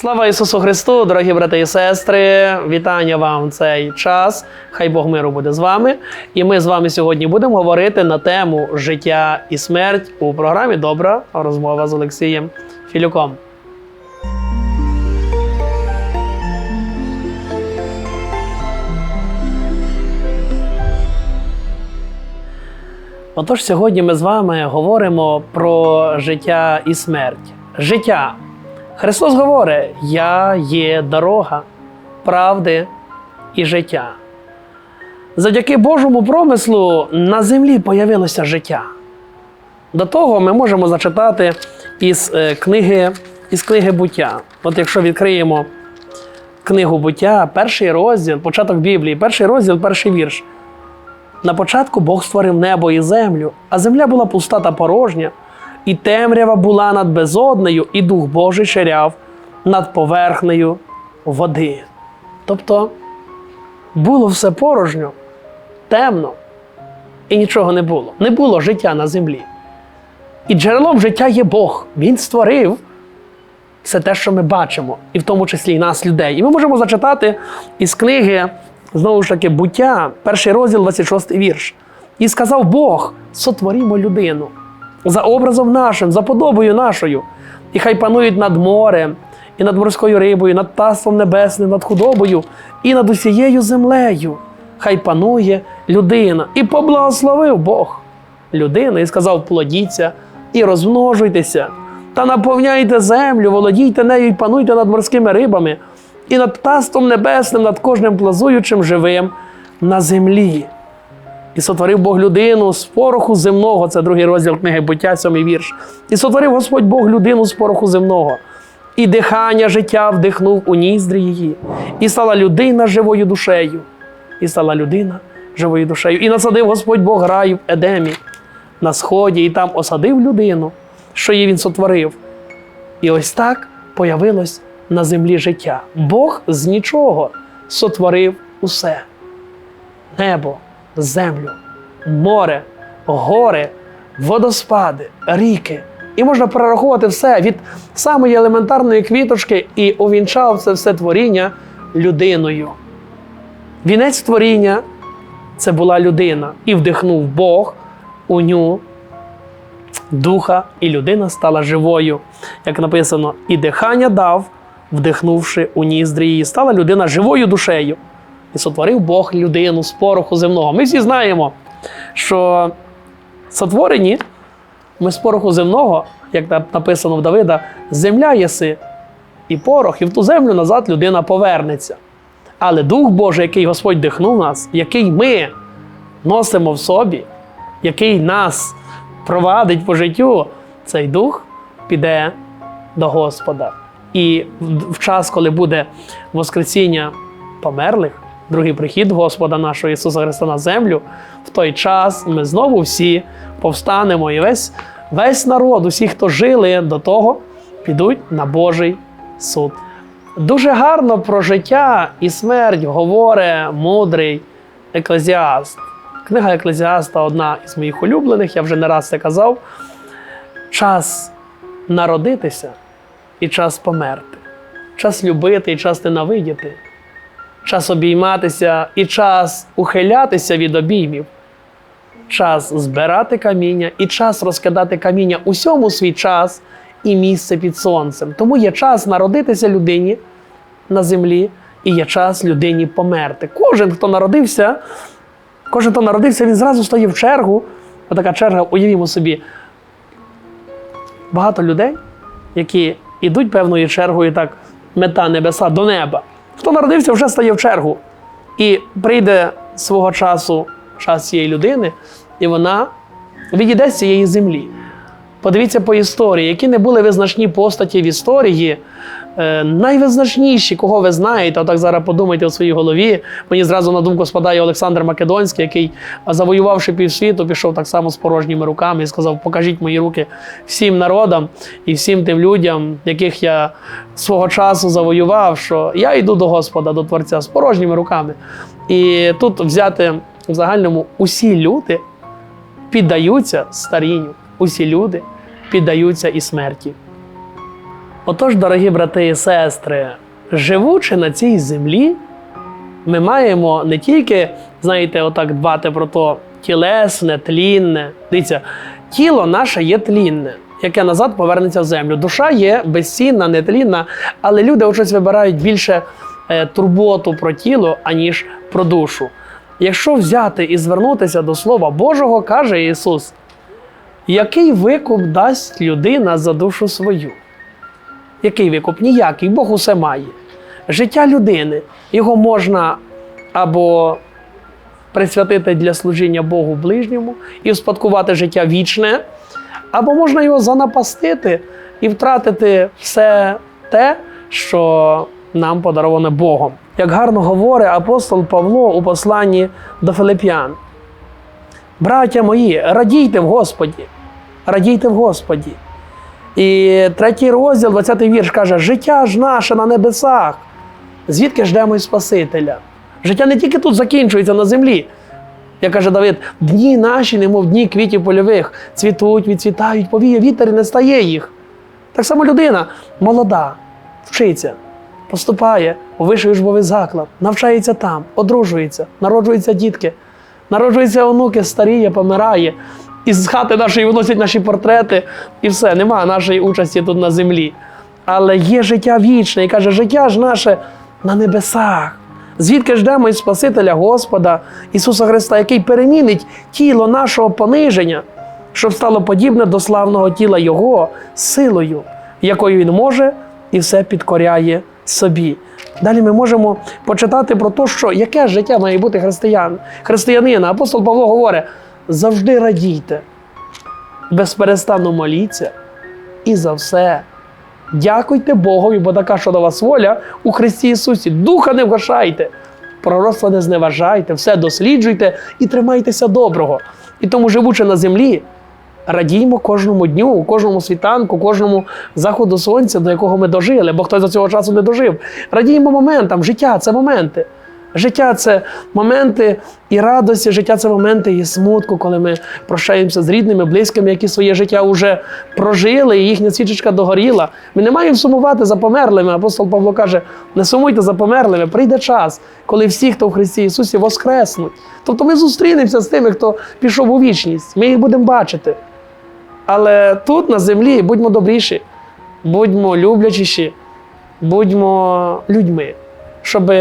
Слава Ісусу Христу, дорогі брати і сестри! Вітання вам в цей час. Хай Бог миру буде з вами. І ми з вами сьогодні будемо говорити на тему життя і смерть у програмі Добра розмова з Олексієм Філюком. Отож, сьогодні ми з вами говоримо про життя і смерть. Життя. Христос говорить: Я є дорога, правди і життя. Завдяки Божому промислу на землі появилося життя. До того ми можемо зачитати із е, книги, із книги буття. От якщо відкриємо книгу буття, перший розділ, початок Біблії, перший розділ, перший вірш. На початку Бог створив небо і землю, а земля була пуста та порожня, і темрява була над безоднею, і Дух Божий ширяв над поверхнею води. Тобто було все порожньо, темно, і нічого не було. Не було життя на землі. І джерелом життя є Бог. Він створив все те, що ми бачимо, і в тому числі і нас, людей. І ми можемо зачитати із книги, знову ж таки, буття, перший розділ, 26 вірш. І сказав Бог: сотворімо людину за образом нашим, за подобою нашою, і хай панують над морем, і над морською рибою, над птаством небесним, над худобою, і над усією землею. Хай панує людина. І поблагословив Бог людину і сказав: плодіться і розмножуйтеся, та наповняйте землю, володійте нею і пануйте над морськими рибами, і над птаством небесним, над кожним плазуючим живим на землі. І сотворив Бог людину з пороху земного, це другий розділ книги буття, сьомий вірш. І сотворив Господь Бог людину з пороху земного, і дихання життя вдихнув у ніздрі її, і стала людина живою душею, і стала людина живою душею. І насадив Господь Бог раю в Едемі на сході, і там осадив людину, що її він сотворив. І ось так появилось на землі життя. Бог з нічого сотворив усе: небо, землю, море, гори, водоспади, ріки. І можна перераховувати все від самої елементарної квіточки і увінчав це все творіння людиною. Вінець творіння це була людина, і вдихнув Бог у ню духа, і людина стала живою. Як написано, і дихання дав, вдихнувши у ніздрі її, стала людина живою душею. І сотворив Бог людину з пороху земного. Ми всі знаємо, що сотворені ми з пороху земного, як написано в Давида, земля єси і порох, і в ту землю назад людина повернеться. Але Дух Божий, який Господь дихнув нас, який ми носимо в собі, який нас провадить по життю, цей дух піде до Господа. І в час, коли буде Воскресіння померлих, другий прихід Господа нашого Ісуса Христа на землю, в той час ми знову всі повстанемо, і весь, весь народ, усі, хто жили до того, підуть на Божий суд. Дуже гарно про життя і смерть говорить мудрий еклезіаст. Книга Еклезіаста одна із моїх улюблених, я вже не раз це казав. Час народитися і час померти, час любити і час ненавидіти, час обійматися і час ухилятися від обіймів, час збирати каміння і час розкидати каміння усьому свій час і місце під сонцем. Тому є час народитися людині на землі, і є час людині померти. Кожен, хто народився, кожен, хто народився, він зразу стає в чергу. Отака черга, уявімо собі, багато людей, які йдуть певною чергою, так, мета небеса до неба. Хто народився, вже стає в чергу. І прийде свого часу час цієї людини, і вона відійде з цієї землі. Подивіться по історії, які не були визначні постаті в історії, е, найвизначніші, кого ви знаєте, отак зараз подумайте у своїй голові. Мені зразу на думку спадає Олександр Македонський, який, завоювавши півсвіту, пішов так само з порожніми руками і сказав: Покажіть мої руки всім народам і всім тим людям, яких я свого часу завоював, що я йду до Господа, до Творця з порожніми руками. І тут взяти в загальному усі люди піддаються старінню, усі люди піддаються і смерті. Отож, дорогі брати і сестри, живучи на цій землі, ми маємо не тільки, знаєте, отак дбати про то тілесне, тлінне. Дивіться, тіло наше є тлінне, яке назад повернеться в землю. Душа є безцінна, нетлінна, але люди щось вибирають більше е, турботу про тіло, аніж про душу. Якщо взяти і звернутися до Слова Божого, каже Ісус, який викуп дасть людина за душу свою? Який викуп? Ніякий, Бог усе має. Життя людини, його можна або присвятити для служіння Богу ближньому і успадкувати життя вічне, або можна його занапастити і втратити все те, що нам подароване Богом. Як гарно говорить апостол Павло у посланні до Филип'ян. Браття мої, радійте в Господі, радійте в Господі. І третій розділ, 20 й вірш каже: життя ж наше на небесах. Звідки ждемо й Спасителя? Життя не тільки тут закінчується на землі. Як каже Давид, дні наші, немов дні квітів польових, цвітуть, відцвітають, повіє вітер і не стає їх. Так само людина молода, вчиться, поступає у вищий учбовий заклад, навчається там, одружується, народжуються дітки, народжуються онуки, старіє, помирає. І з хати нашої виносять наші портрети, і все, нема нашої участі тут на землі. Але є життя вічне, і каже, життя ж наше на небесах. Звідки ждемо і Спасителя Господа Ісуса Христа, який перемінить тіло нашого пониження, щоб стало подібне до славного тіла Його силою, якою Він може і все підкоряє собі. Далі ми можемо почитати про те, що яке життя має бути християн, християнина. Апостол Павло говорить: завжди радійте, безперестанно моліться і за все. Дякуйте Богові, бо така що до вас воля у Христі Ісусі. Духа не вгашайте, пророцтва не зневажайте, все досліджуйте і тримайтеся доброго. І тому, живучи на землі, радіймо кожному дню, кожному світанку, кожному заходу сонця, до якого ми дожили, бо хтось до цього часу не дожив. Радіймо моментам. Життя це моменти. Життя це моменти і радості, життя це моменти і смутку, коли ми прощаємося з рідними, близькими, які своє життя вже прожили, і їхня свічечка догоріла. Ми не маємо сумувати за померлими. Апостол Павло каже: не сумуйте за померлими. Прийде час, коли всі, хто в Христі Ісусі, воскреснуть. Тобто ми зустрінемося з тими, хто пішов у вічність. Ми їх будемо бачити. Але тут, на землі, будьмо добріші, будьмо люблячіші, будьмо людьми, щоб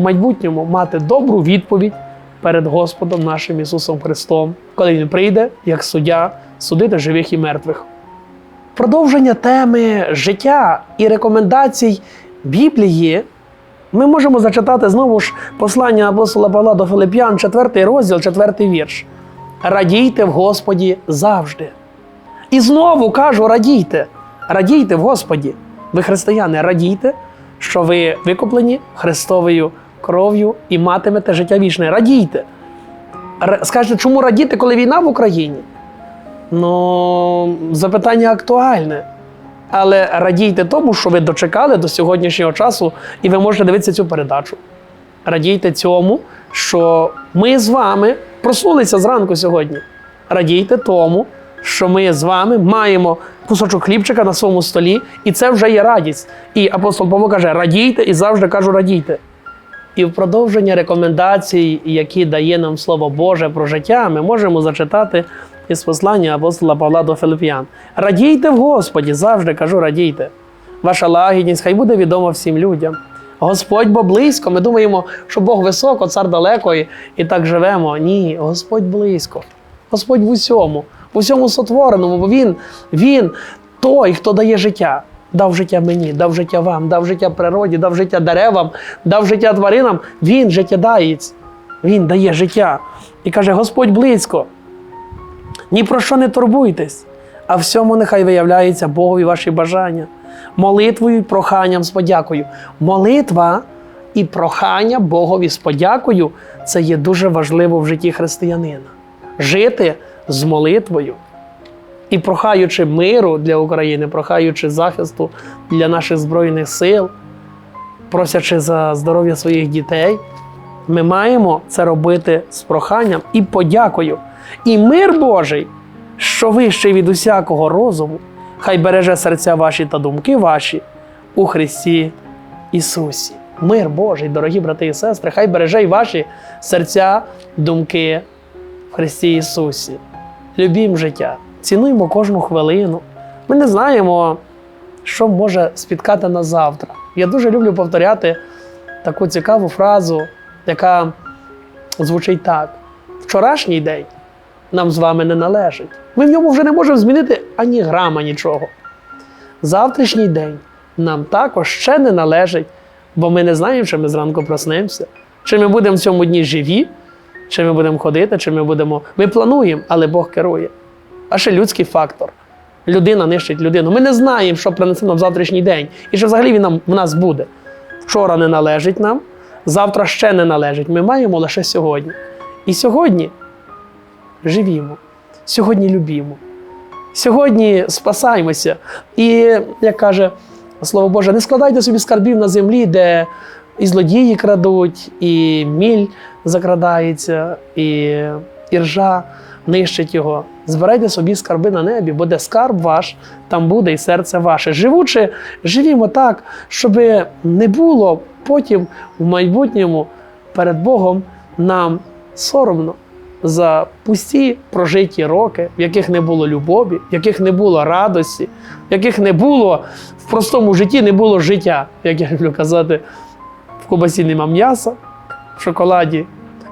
майбутньому мати добру відповідь перед Господом нашим Ісусом Христом, коли Він прийде як суддя судити живих і мертвих. Продовження теми життя і рекомендацій Біблії ми можемо зачитати знову ж послання апостола Павла до Филип'ян, 4 розділ, 4 вірш. Радійте в Господі завжди. І знову кажу: радійте, радійте в Господі. Ви, християни, радійте, що ви викуплені Христовою кров'ю і матимете життя вічне. Радійте. Скажете, чому радіти, коли війна в Україні? Ну, запитання актуальне. Але радійте тому, що ви дочекали до сьогоднішнього часу, і ви можете дивитися цю передачу. Радійте цьому, що ми з вами проснулися зранку сьогодні. Радійте тому, що ми з вами маємо кусочок хлібчика на своєму столі, і це вже є радість. І апостол Павло каже: радійте і завжди кажу, радійте. І в продовження рекомендацій, які дає нам Слово Боже про життя, ми можемо зачитати із послання апостола Павла до Филип'ян. Радійте в Господі, завжди кажу, радійте. Ваша лагідність хай буде відома всім людям. Господь бо близько. Ми думаємо, що Бог високо, цар далеко і, і так живемо. Ні, Господь близько. Господь в усьому, в усьому сотвореному, бо Він, Він той, хто дає життя. Дав життя мені, дав життя вам, дав життя природі, дав життя деревам, дав життя тваринам. Він життєдаєць. Він дає життя. І каже: Господь близько. Ні про що не турбуйтесь, а всьому нехай виявляється Богові ваші бажання. Молитвою і проханням з подякою. Молитва і прохання Богові з подякою це є дуже важливо в житті християнина. Жити з молитвою і прохаючи миру для України, прохаючи захисту для наших Збройних сил, просячи за здоров'я своїх дітей, ми маємо це робити з проханням і подякою. І мир Божий, що вищий від усякого розуму, хай береже серця ваші та думки ваші у Христі Ісусі. Мир Божий, дорогі брати і сестри, хай береже й ваші серця, думки в Христі Ісусі. Любім життя, цінуємо кожну хвилину. Ми не знаємо, що може спіткати нас завтра. Я дуже люблю повторяти таку цікаву фразу, яка звучить так: вчорашній день нам з вами не належить. Ми в ньому вже не можемо змінити ані грама нічого. Завтрашній день нам також ще не належить, бо ми не знаємо, чи ми зранку проснемося, чи ми будемо в цьому дні живі, чи ми будемо ходити, чи ми будемо. Ми плануємо, але Бог керує. А ще людський фактор. Людина нищить людину. Ми не знаємо, що принесе нам завтрашній день, і що взагалі він нам, в нас буде. Вчора не належить нам, завтра ще не належить. Ми маємо лише сьогодні. І сьогодні живімо, сьогодні любімо, сьогодні спасаємося. І, як каже Слово Боже, не складайте собі скарбів на землі, де і злодії крадуть, і міль закрадається, і іржа нищить його. Збирайте собі скарби на небі, бо де скарб ваш, там буде і серце ваше. Живучи, живімо так, щоб не було потім в майбутньому перед Богом нам соромно за пусті прожиті роки, в яких не було любові, в яких не було радості, в яких не було в простому житті не було життя, як я люблю казати, в кубасі нема м'яса, в шоколаді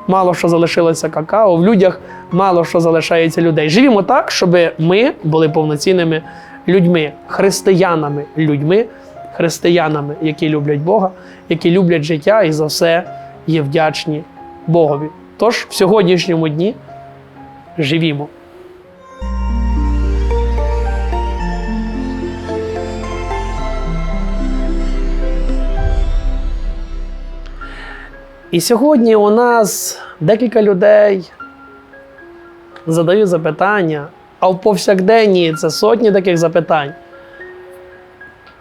мало що залишилося какао, в людях мало що залишається людей. Живімо так, щоб ми були повноцінними людьми, християнами, людьми, християнами, які люблять Бога, які люблять життя і за все є вдячні Богові. Тож в сьогоднішньому дні живімо. І сьогодні у нас декілька людей задають запитання, а в повсякденні це сотні таких запитань.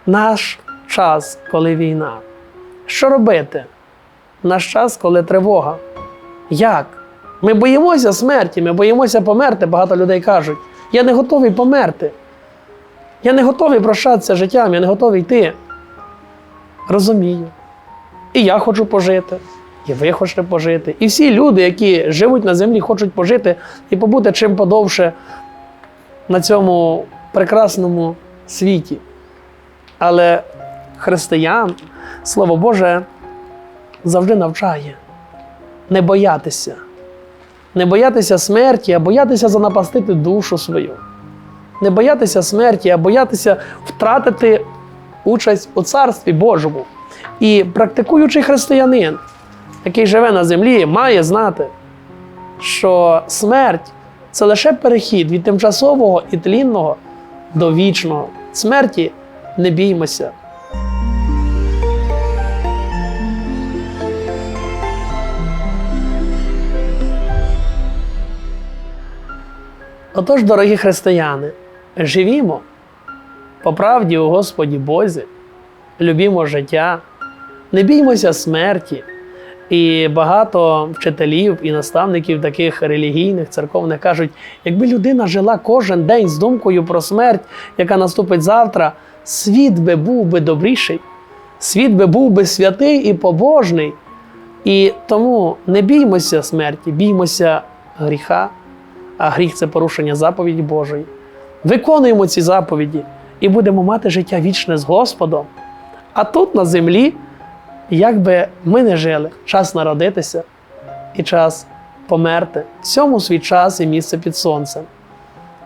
Наш час, коли війна. Що робити? Наш час, коли тривога. Як? Ми боїмося смерті, ми боїмося померти. Багато людей кажуть, я не готовий померти. Я не готовий прощатися життям, я не готовий йти. Розумію. І я хочу пожити, і ви хочете пожити. І всі люди, які живуть на землі, хочуть пожити і побути чим подовше на цьому прекрасному світі. Але християн, Слово Боже, завжди навчає не боятися. Не боятися смерті, а боятися занапастити душу свою. Не боятися смерті, а боятися втратити участь у Царстві Божому. І практикуючий християнин, який живе на землі, має знати, що смерть це лише перехід від тимчасового і тлінного до вічного. Смерті не біймося. Отож, дорогі християни, живімо по правді у Господі Бозі, любімо життя, не біймося смерті. І багато вчителів і наставників таких релігійних, церковних кажуть, якби людина жила кожен день з думкою про смерть, яка наступить завтра, світ би був би добріший, світ би був би святий і побожний. І тому не біймося смерті, біймося гріха, а гріх це порушення заповіді Божої. Виконуємо ці заповіді і будемо мати життя вічне з Господом. А тут на землі, як би ми не жили, час народитися і час померти. Всьому свій час і місце під сонцем.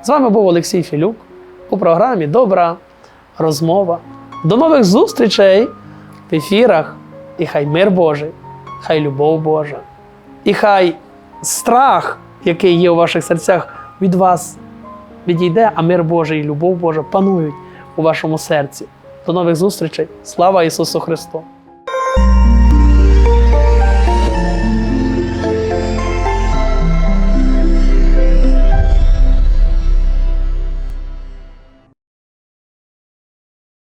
З вами був Олексій Філюк у програмі Добра розмова. До нових зустрічей в ефірах. І хай мир Божий, хай любов Божа, і хай страх, який є у ваших серцях, від вас відійде, а мир Божий і любов Божа панують у вашому серці. До нових зустрічей. Слава Ісусу Христу!